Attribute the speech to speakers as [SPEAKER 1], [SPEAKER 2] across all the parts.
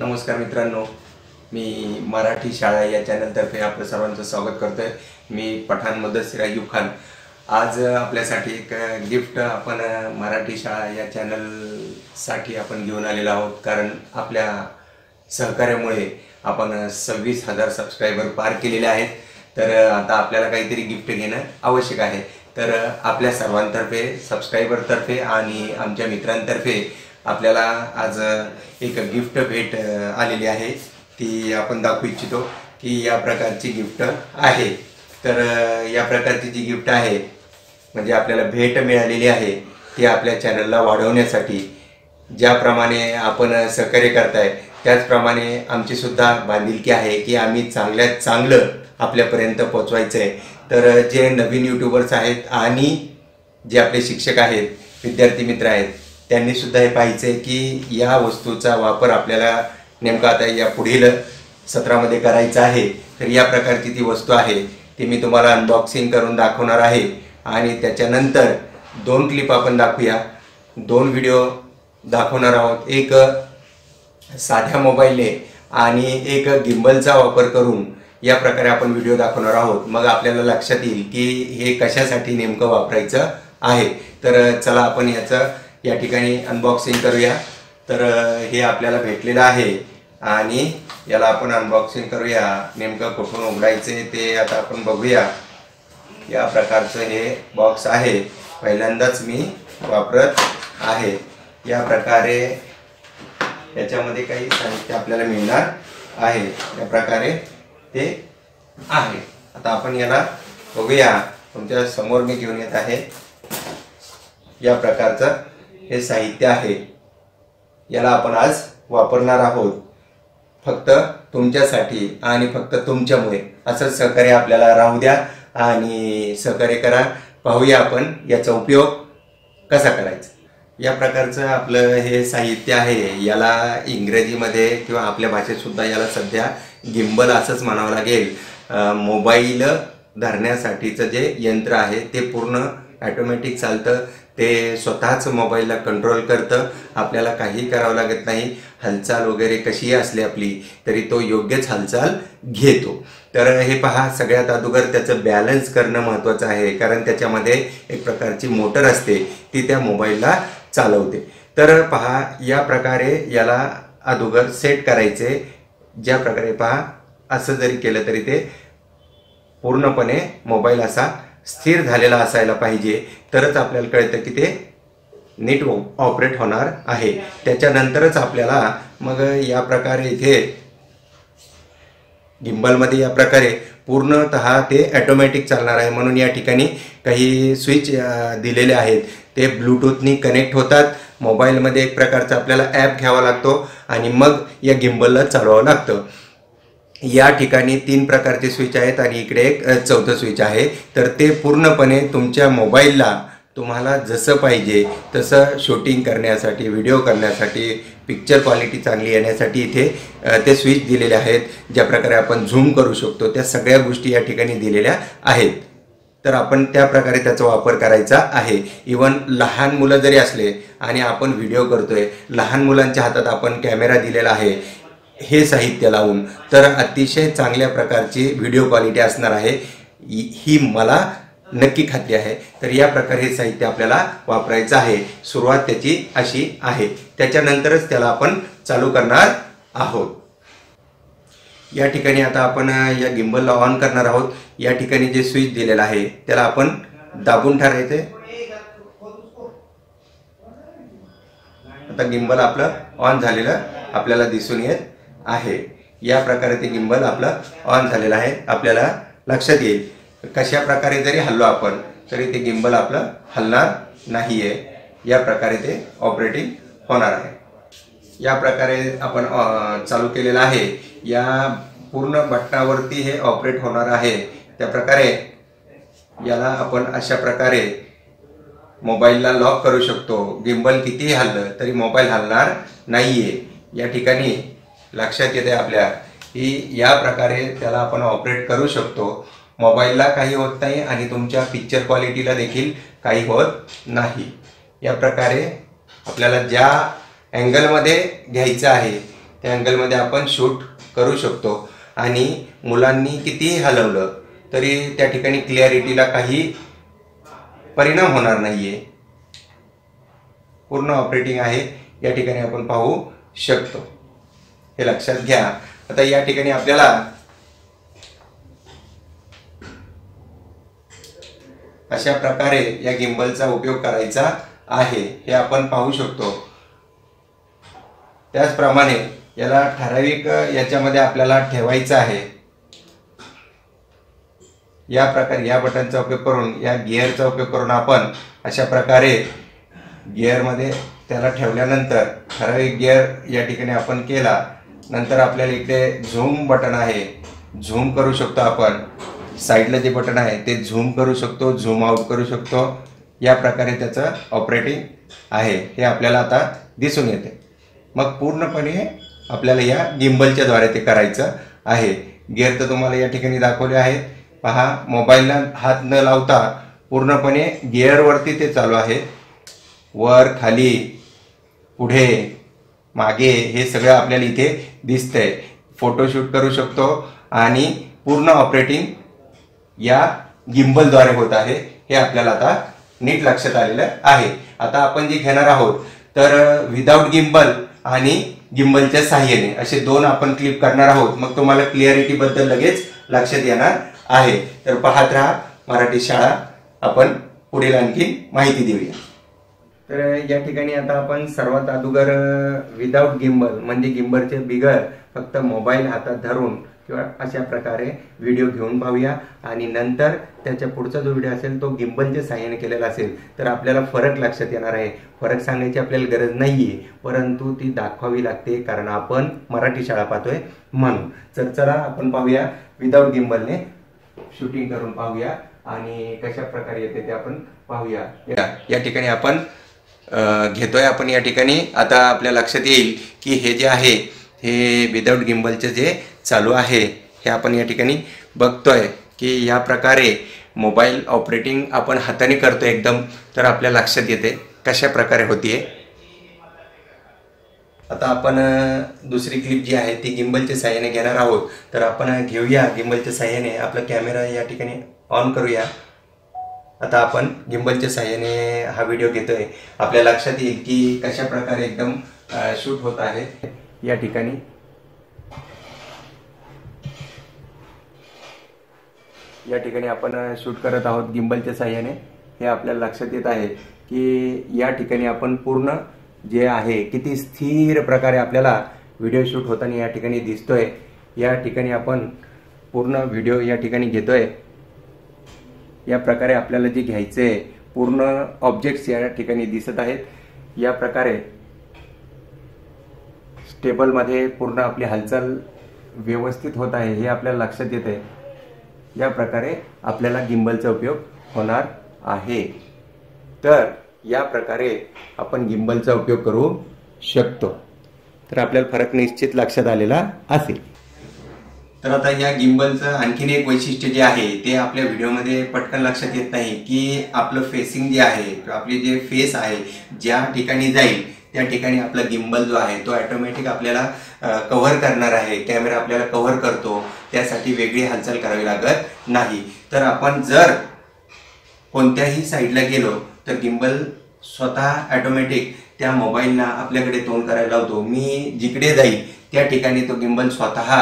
[SPEAKER 1] नमस्कार मित्रांनो मी मराठी शाळा या चॅनलतर्फे आपलं सर्वांचं स्वागत करतोय. मी पठाण मदसिर अयूब खान. आज आपल्यासाठी एक गिफ्ट आपण मराठी शाळा या चॅनलसाठी आपण घेऊन आलेलो आहोत. कारण आपल्या सहकार्यामुळे आपण सव्वीस हजार सबस्क्रायबर पार केलेले आहेत. तर आता आपल्याला काहीतरी गिफ्ट घेणं आवश्यक आहे. तर आपल्या सर्वांतर्फे सबस्क्रायबरतर्फे आणि आमच्या मित्रांतर्फे आपल्याला आज एक गिफ्ट भेट आलेली आहे. ती आपण दाखवू इच्छितो की या प्रकारची गिफ्ट आहे. तर या प्रकारची जी गिफ्ट आहे म्हणजे आपल्याला भेट मिळालेली आहे ती आपल्या चॅनलला वाढवण्यासाठी. ज्याप्रमाणे आपण सहकार्य करताय त्याचप्रमाणे आमची सुद्धा बांधिलकी आहे की आम्ही चांगल्यात चांगलं आपल्यापर्यंत पोचवायचं आहे तर जे नवीन यूट्यूबर्स आहेत आणि जे आपले शिक्षक आहेत विद्यार्थी मित्र आहेत त्यांनी सुद्धा हे पाहायचं आहे की या वस्तूचा वापर आपल्याला नेमका आता या पुढील सत्रामध्ये करायचा आहे. तर या प्रकारची ती वस्तू आहे ती मी तुम्हाला अनबॉक्सिंग करून दाखवणार आहे. आणि त्याच्यानंतर दोन क्लिप आपण दाखवूया. दोन व्हिडिओ दाखवणार आहोत. एक साध्या मोबाईलने आणि एक गिम्बलचा वापर करून या प्रकारे आपण व्हिडिओ दाखवणार आहोत. मग आपल्याला लक्षात येईल की हे कशासाठी नेमकं वापरायचं आहे. तर चला आपण याचं या ठिकाणी अनबॉक्सिंग करूया. तर हे आपल्याला भेटलेलं आहे आणि याला आपण अनबॉक्सिंग करूया. नेमकं कुठून उघडायचं आहे ते आता आपण बघूया. या प्रकारचं हे बॉक्स आहे. पहिल्यांदाच मी वापरत आहे. या प्रकारे याच्यामध्ये काही साहित्य आपल्याला मिळणार आहे. या प्रकारे ते आहे. आता आपण याला बघूया. तुमच्यासमोर मी घेऊन येत आहे. या प्रकारचं हे साहित्य आहे. याला आपण आज वापरणार आहोत. फक्त तुमच्यासाठी आणि फक्त तुमच्यामुळे. असं सहकार्य आपल्याला राहू द्या आणि सहकार्य करा. पाहूया आपण याचा उपयोग कसा करायचा. या प्रकारचं आपलं हे साहित्य आहे. याला इंग्रजीमध्ये किंवा आपल्या भाषेतसुद्धा याला सध्या गिंबल असंच म्हणावं लागेल. मोबाईल धरण्यासाठीचं जे यंत्र आहे ते पूर्ण ॲटोमॅटिक चालतं. ते स्वतःच मोबाईलला कंट्रोल करतं. आपल्याला काही करावं लागत नाही. हालचाल वगैरे कशीही असली आपली तरी तो योग्यच हालचाल घेतो. तर हे पहा सगळ्यात अगोदर त्याचं बॅलन्स करणं महत्त्वाचं आहे कारण त्याच्यामध्ये एक प्रकारची मोटर असते ती त्या मोबाईलला चालवते. तर पहा या प्रकारे याला अगोदर सेट करायचे. ज्या प्रकारे पहा असं जरी केलं तरी ते पूर्णपणे मोबाईल असा स्थिर झालेला असायला पाहिजे. तरच आपल्याला कळतं की ते नीट ऑपरेट होणार आहे. त्याच्यानंतरच आपल्याला मग या प्रकारे इथे गिंबलमध्ये या प्रकारे पूर्णतः ते ॲटोमॅटिक चालणार आहे. म्हणून या ठिकाणी काही स्विच दिलेले आहेत. ते ब्लूटूथनी कनेक्ट होतात. मोबाईलमध्ये एक प्रकारचा आपल्याला ॲप घ्यावा लागतो आणि मग या गिम्बलला चालवावं लागतं. या ठिकाणी तीन प्रकारचे स्विच आहेत आणि इकडे एक चौथं स्विच आहे. तर ते पूर्णपणे तुमच्या मोबाईलला तुम्हाला जसं पाहिजे तसं शूटिंग करण्यासाठी व्हिडिओ करण्यासाठी पिक्चर क्वालिटी चांगली येण्यासाठी इथे ते स्विच दिलेले आहेत. ज्या प्रकारे आपण झूम करू शकतो त्या सगळ्या गोष्टी या ठिकाणी दिलेल्या आहेत. तर आपण त्या प्रकारे त्याचा वापर करायचा आहे. इवन लहान मुलं जरी असले आणि आपण व्हिडिओ करतोय लहान मुलांच्या हातात आपण कॅमेरा दिलेला आहे हे साहित्य लावून तर अतिशय चांगल्या प्रकारची व्हिडिओ क्वालिटी असणार आहे. ही ही मला नक्की खात्री आहे. तर या प्रकारे हे साहित्य आपल्याला वापरायचं आहे. सुरुवात त्याची अशी आहे. त्याच्यानंतरच त्याला आपण चालू करणार आहोत. या ठिकाणी आता आपण या गिम्बलला ऑन करणार आहोत. या ठिकाणी जे स्विच दिलेलं आहे त्याला आपण दाबून ठरायचे आता गिंबल आपलं ऑन झालेलं आपल्याला दिसून येत आहे. या प्रकारे ते गिम्बल आपलं ऑन झालेलं आहे. आपल्याला लक्षात येईल. कशा प्रकारे जरी हल्लो आपण तरी ते गिम्बल आपलं हलणार नाही आहे या प्रकारे ते ऑपरेटिंग होणार आहे. या प्रकारे आपण चालू केलेलं आहे. या पूर्ण बटणावरती हे ऑपरेट होणार आहे. त्या प्रकारे याला आपण अशा प्रकारे मोबाईलला लॉक करू शकतो. गिम्बल कितीही हल्लं तरी मोबाईल हलणार नाहीये. या ठिकाणी लक्षात येते आपल्या की या प्रकारे त्याला आपण ऑपरेट करू शकतो. मोबाईलला काही होत नाही आणि तुमच्या पिक्चर क्वालिटीला देखील काही होत नाही. या प्रकारे आपल्याला ज्या अँगलमध्ये घ्यायचं आहे त्या अँगलमध्ये आपण शूट करू शकतो. आणि मुलांनी कितीही हलवलं तरी त्या ठिकाणी क्लिअरिटीला काही परिणाम होणार नाही आहे पूर्ण ऑपरेटिंग आहे या ठिकाणी आपण पाहू शकतो. हे लक्षात घ्या. आता या ठिकाणी आपल्याला अशा प्रकारे या गिंबलचा उपयोग करायचा आहे. हे आपण पाहू शकतो. त्याचप्रमाणे याला ठराविक याच्यामध्ये आपल्याला ठेवायचं आहे. या प्रकारे या बटनचा उपयोग करून या गिअरचा उपयोग करून आपण अशा प्रकारे गिअरमध्ये त्याला ठेवल्यानंतर ठराविक गिअर या ठिकाणी आपण केला. नंतर आपल्याला इकडे झूम बटन आहे. झूम करू शकतो आपण. साईडला जे बटन आहे ते झूम करू शकतो झूम आउट करू शकतो. या प्रकारे त्याचं ऑपरेटिंग आहे. हे आपल्याला आता दिसून येते. मग पूर्णपणे आपल्याला या गिम्बलच्या ते करायचं आहे. गिअर तर तुम्हाला या ठिकाणी दाखवले आहेत पहा मोबाईलला हात न लावता पूर्णपणे गिअरवरती ते चालू आहे. वर खाली पुढे. मागे हे सगळं आपल्याला इथे दिसतंय. फोटोशूट करू शकतो आणि पूर्ण ऑपरेटिंग या गिम्बलद्वारे होत आहे. हे आपल्याला आता नीट लक्षात आलेलं आहे. आता आपण जे घेणार आहोत तर विदाऊट गिम्बल आणि गिम्बलच्या साह्याने असे दोन आपण क्लिप करणार आहोत. मग तुम्हाला क्लिअरिटी बद्दल लगेच लक्षात येणार आहे. तर पाहत राहा मराठी शाळा आपण पुढील आणखी माहिती देऊया. तर या ठिकाणी आता आपण सर्वात अगोदर विदाऊट गिम्बल म्हणजे गिम्बलचे बिगर फक्त मोबाईल हातात धरून किंवा अशा प्रकारे व्हिडिओ घेऊन पाहूया. आणि नंतर त्याच्या पुढचा जो व्हिडिओ असेल तो गिम्बलच्या साह्याने केलेला असेल तर आपल्याला फरक लक्षात येणार आहे. फरक सांगायची आपल्याला गरज नाहीये परंतु ती दाखवावी लागते कारण आपण मराठी शाळा पाहतोय म्हणून. तर चला आपण पाहूया विदाऊट गिम्बलने शूटिंग करून पाहूया. आणि कशा प्रकारे येते ते आपण पाहूया. या ठिकाणी आपण घेतोय आपण या ठिकाणी. आता आपल्या लक्षात येईल की हे जे आहे हे विदाऊट गिम्बलचे जे चालू आहे हे आपण या ठिकाणी बघतोय की या प्रकारे मोबाईल ऑपरेटिंग आपण हाताने करतो एकदम तर आपल्या लक्षात येते कशा प्रकारे होतीये. आता आपण दुसरी क्लिप जी आहे ती गिम्बलच्या साह्याने घेणार आहोत. तर आपण घेऊया गिम्बलच्या साह्याने आपला कॅमेरा या ठिकाणी ऑन करूया. आता आपण गिंबलच्या साह्याने हा व्हिडिओ घेतोय. आपल्या लक्षात येईल की कशा प्रकारे एकदम शूट होत आहे. या ठिकाणी. या ठिकाणी आपण शूट करत आहोत गिंबलच्या साह्याने. हे आपल्याला लक्षात येत आहे की या ठिकाणी आपण पूर्ण जे आहे किती स्थिर प्रकारे आपल्याला व्हिडिओ शूट होताना या ठिकाणी दिसतोय. या ठिकाणी आपण पूर्ण व्हिडिओ या ठिकाणी घेतोय. या प्रकारे आपल्याला जे घ्यायचे पूर्ण ऑब्जेक्ट्स या ठिकाणी दिसत आहेत या प्रकारे स्टेबलमध्ये पूर्ण आपली हालचाल व्यवस्थित होत आहे हे आपल्याला लक्षात येते या प्रकारे आपल्याला गिंबलचा उपयोग होणार आहे. तर या प्रकारे आपण गिंबलचा उपयोग करू शकतो. तर आपल्याला फरक निश्चित लक्षात आलेला असेल. तर आता या गिम्बलचं आणखीन एक वैशिष्ट्य जे आहे ते आपल्या व्हिडिओमध्ये पटकन लक्षात येत नाही की आपलं फेसिंग जे आहे आपले जे फेस आहे ज्या ठिकाणी जाईल त्या ठिकाणी आपला गिम्बल जो आहे तो ॲटोमॅटिक आपल्याला कव्हर करणार आहे. कॅमेरा आपल्याला कव्हर करतो. त्यासाठी वेगळी हालचाल करावी लागत नाही. तर आपण जर कोणत्याही साईडला गेलो तर गिम्बल स्वतः ॲटोमॅटिक त्या मोबाईलला आपल्याकडे तोंड करायला लावतो. मी जिकडे जाईल त्या ठिकाणी तो गिम्बल स्वतः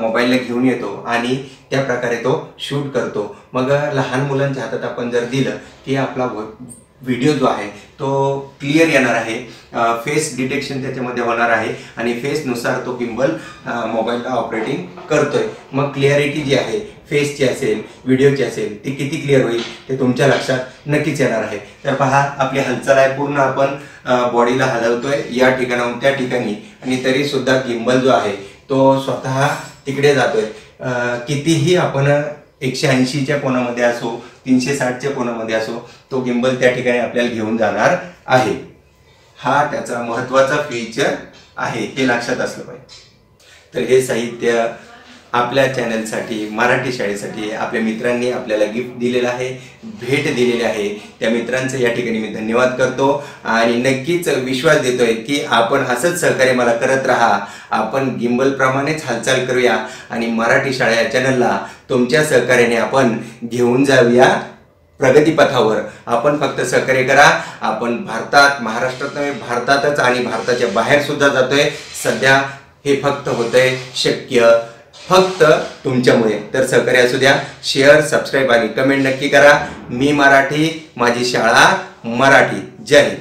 [SPEAKER 1] मोबाईलला घेऊन येतो आणि त्या प्रकारे तो शूट करतो. मग लहान मुलांच्या हातात आपण जर दिलं की आपला व्हिडिओ जो आहे तो क्लिअर येणार आहे. फेस डिटेक्शन त्याच्यामध्ये होणार आहे आणि फेसनुसार तो गिम्बल मोबाईलला ऑपरेटिंग करतोय. मग क्लिअरिटी जी आहे फेसची असेल व्हिडिओची असेल ती किती क्लिअर होईल ते तुमच्या लक्षात नक्कीच येणार आहे. तर पहा आपली हालचाल आहे पूर्ण आपण बॉडीला हलवतोय. या ठिकाणाहून त्या ठिकाणी आणि तरीसुद्धा गिम्बल जो आहे तो स्वतः तिकडे जातोय. कितीही आपण एकशे ऐंशीच्या कोणामध्ये असो तीनशे साठच्या कोणामध्ये असो तो गिंबल त्या ठिकाणी आपल्याला घेऊन जाणार आहे. हा त्याचा महत्त्वाचा फीचर आहे हे लक्षात असलं पाहिजे. तर हे साहित्य आपल्या चॅनलसाठी मराठी शाळेसाठी आपल्या मित्रांनी आपल्याला गिफ्ट दिलेलं आहे भेट दिलेली आहे. त्या मित्रांचं या ठिकाणी मी धन्यवाद करतो. आणि नक्कीच विश्वास देतोय की आपण असंच सहकार्य मला करत राहा. आपण गिंबलप्रमाणेच हालचाल करूया. आणि मराठी शाळा या चॅनलला तुमच्या सहकार्याने आपण घेऊन जाऊया प्रगतीपथावर. आपण फक्त सहकार्य करा. आपण भारतात महाराष्ट्रात नव्हे भारतातच आणि भारताच्या बाहेर सुद्धा जातोय. सध्या हे फक्त होतंय शक्य फक्त तुमच्यामुळे. तर सहकार्य असू द्या शेअर सबस्क्राईब आणि कमेंट नक्की करा. मी मराठी माझी शाळा मराठी. जय हिंद.